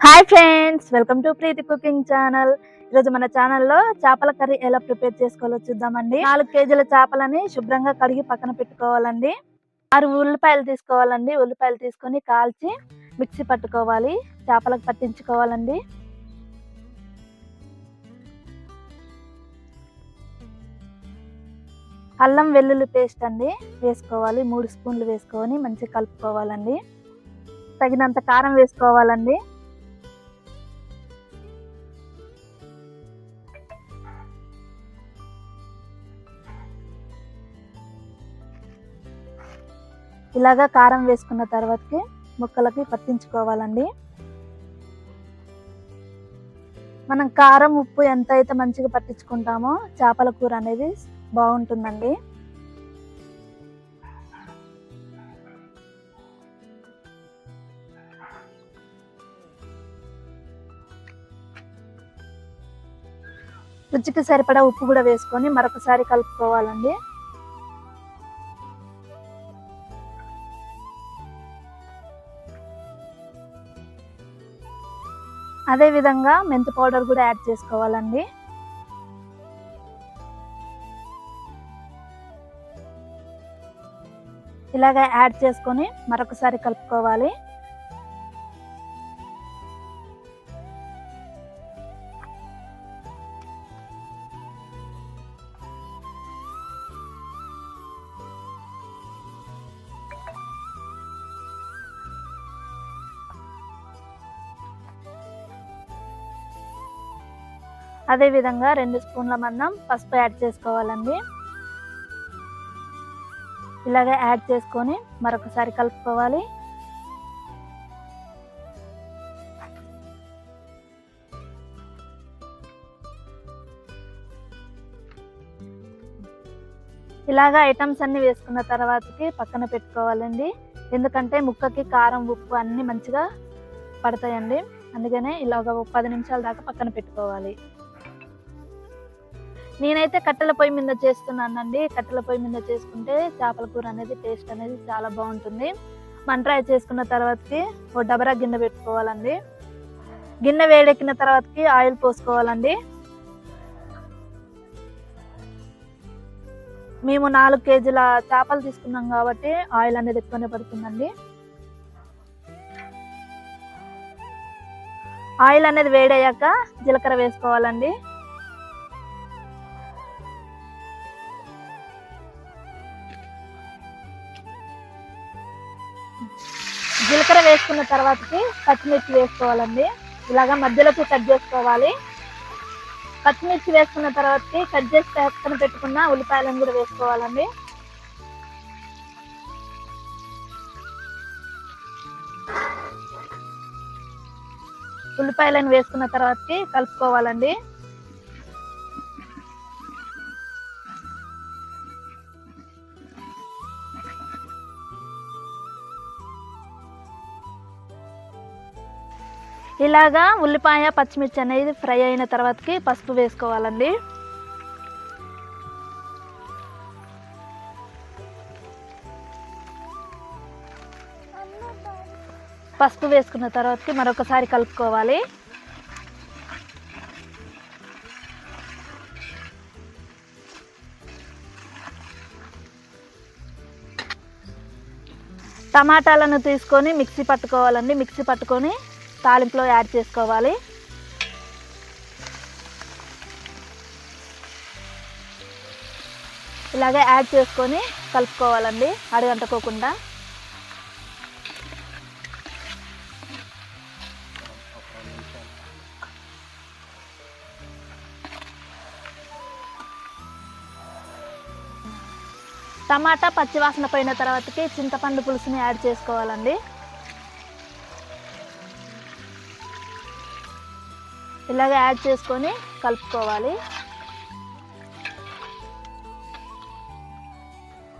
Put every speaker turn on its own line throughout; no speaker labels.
Hi friends welcome to Preethi cooking channel ఈరోజు మన ఛానల్లో చేపల కర్రీ ఎలా ప్రిపేర్ చేసుకోవాలో చూద్దామండి. నాలుగు కేజీల చేపలని శుభ్రంగా కడిగి పక్కన పెట్టుకోవాలండి. ఆరు ఉల్లిపాయలు తీసుకోవాలండి. ఉల్లిపాయలు తీసుకొని కాల్చి మిక్సీ పట్టుకోవాలి. చేపలకు పట్టించుకోవాలండి. అల్లం వెల్లుల్లి పేస్ట్ అండి వేసుకోవాలి. మూడు స్పూన్లు వేసుకొని మంచిగా కలుపుకోవాలండి. తగినంత కారం వేసుకోవాలండి. ఇలాగా కారం వేసుకున్న తర్వాతకి ముక్కలకి పట్టించుకోవాలండి. మనం కారం ఉప్పు ఎంత అయితే మంచిగా పట్టించుకుంటామో చేపల కూర అనేది బాగుంటుందండి. రుచికి సరిపడా ఉప్పు కూడా వేసుకొని మరొకసారి కలుపుకోవాలండి. అదేవిధంగా మెంతి పౌడర్ కూడా యాడ్ చేసుకోవాలండి. ఇలాగ యాడ్ చేసుకొని మరొకసారి కలుపుకోవాలి. అదే విధంగా రెండు స్పూన్ల మందం పసుపు యాడ్ చేసుకోవాలండి. ఇలాగే యాడ్ చేసుకొని మరొకసారి కలుపుకోవాలి. ఇలాగా ఐటమ్స్ అన్ని వేసుకున్న తర్వాతకి పక్కన పెట్టుకోవాలండి. ఎందుకంటే ముక్కకి కారం ఉప్పు అన్ని మంచిగా పడతాయండి. అందుకనే ఇలాగ ఒక పది నిమిషాల దాకా పక్కన పెట్టుకోవాలి. నేనైతే కట్టెల పొయ్యి మీద చేస్తున్నానండి. కట్టెల పొయ్యి మీద చేసుకుంటే చేపల కూర అనేది టేస్ట్ అనేది చాలా బాగుంటుంది. మంట్రాయ చేసుకున్న తర్వాతకి ఓ డబరా గిన్నె పెట్టుకోవాలండి. గిన్నె వేడెక్కిన తర్వాతకి ఆయిల్ పోసుకోవాలండి. మేము నాలుగు కేజీల చేపలు తీసుకున్నాం కాబట్టి ఆయిల్ అనేది ఎక్కువనే పడుతుందండి. ఆయిల్ అనేది వేడయ్యాక జీలకర్ర వేసుకోవాలండి. జీలకర్ర వేసుకున్న తర్వాతకి పచ్చిమిర్చి వేసుకోవాలండి. ఇలాగా మధ్యలోకి కట్ చేసుకోవాలి. పచ్చిమిర్చి వేసుకున్న తర్వాతకి కట్ చేసి పక్కన పెట్టుకున్న ఉల్లిపాయలను కూడా వేసుకోవాలండి. ఉల్లిపాయలను వేసుకున్న తర్వాతకి కలుపుకోవాలండి. ఇలాగా ఉల్లిపాయ పచ్చిమిర్చి అనేది ఫ్రై అయిన తర్వాతకి పసుపు వేసుకోవాలండి. పసుపు వేసుకున్న తర్వాతకి మరొకసారి కలుపుకోవాలి. టమాటాలను తీసుకొని మిక్సీ పట్టుకోవాలండి. మిక్సీ పట్టుకొని తాలింపులో యాడ్ చేసుకోవాలి. ఇలాగే యాడ్ చేసుకొని కలుపుకోవాలండి అడుగంటుకోకుండా టమాటా పచ్చివాసన పోయిన తర్వాతకి చింతపండు పులుసుని యాడ్ చేసుకోవాలండి. ఇలాగ యాడ్ చేసుకొని కలుపుకోవాలి.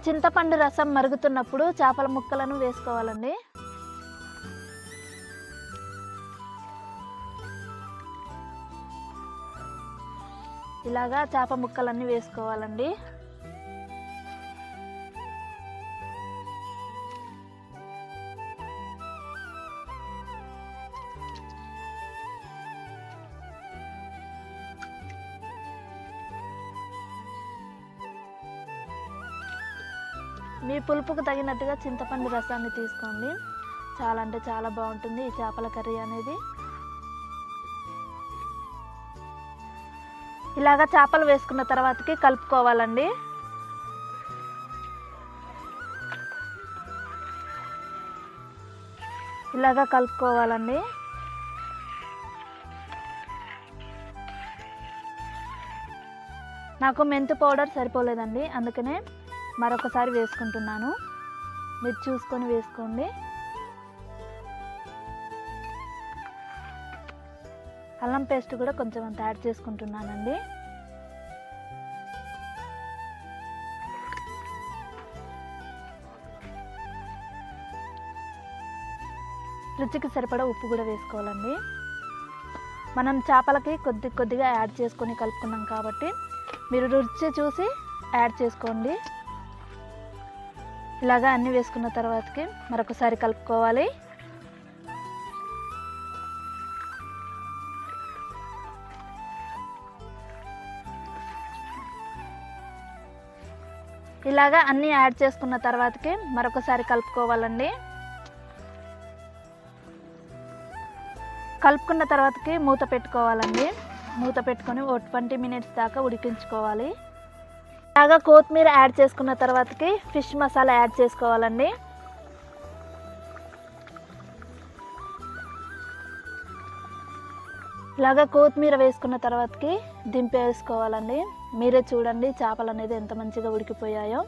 చింతపండు రసం మరుగుతున్నప్పుడు చేపల ముక్కలను వేసుకోవాలండి. ఇలాగా చేప ముక్కలన్నీ వేసుకోవాలండి. మీ పులుపుకు తగినట్టుగా చింతపండు రసాన్ని తీసుకోండి. చాలా అంటే చాలా బాగుంటుంది ఈ చేపల కర్రీ అనేది. ఇలాగా చేపలు వేసుకున్న తర్వాతకి కలుపుకోవాలండి. ఇలాగా కలుపుకోవాలండి. నాకు మెంతు పౌడర్ సరిపోలేదండి అందుకనే మరొకసారి వేసుకుంటున్నాను. మీరు చూసుకొని వేసుకోండి. అల్లం పేస్ట్ కూడా కొంచెం అంత యాడ్ చేసుకుంటున్నానండి. రుచికి సరిపడా ఉప్పు కూడా వేసుకోవాలండి. మనం చేపలకి కొద్ది కొద్దిగా యాడ్ చేసుకొని కలుపుకున్నాం కాబట్టి మీరు రుచి చూసి యాడ్ చేసుకోండి. ఇలాగా అన్నీ వేసుకున్న తర్వాతకి మరొకసారి కలుపుకోవాలి. ఇలాగా అన్నీ యాడ్ చేసుకున్న తర్వాతకి మరొకసారి కలుపుకోవాలండి. కలుపుకున్న తర్వాతకి మూత పెట్టుకోవాలండి. మూత పెట్టుకొని ఓ ట్వంటీ మినిట్స్ దాకా ఉడికించుకోవాలి. ఇలాగా కొత్తిమీర యాడ్ చేసుకున్న తర్వాతకి ఫిష్ మసాలా యాడ్ చేసుకోవాలండి. ఇలాగా కొత్తిమీర వేసుకున్న తర్వాతకి దింపేసుకోవాలండి. మీరే చూడండి చేపలు అనేది ఎంత మంచిగా ఉడికిపోయాయో.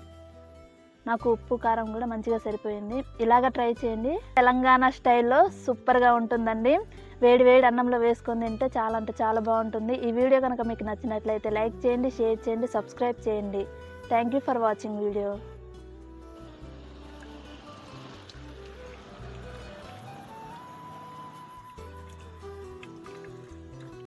నాకు ఉప్పు కారం కూడా మంచిగా సరిపోయింది. ఇలాగ ట్రై చేయండి. తెలంగాణ స్టైల్లో సూపర్గా ఉంటుందండి. వేడి వేడి అన్నంలో వేసుకొని తింటే చాలా అంటే చాలా బాగుంటుంది. ఈ వీడియో కనుక మీకు నచ్చినట్లయితే లైక్ చేయండి షేర్ చేయండి సబ్స్క్రైబ్ చేయండి. Thank you for watching video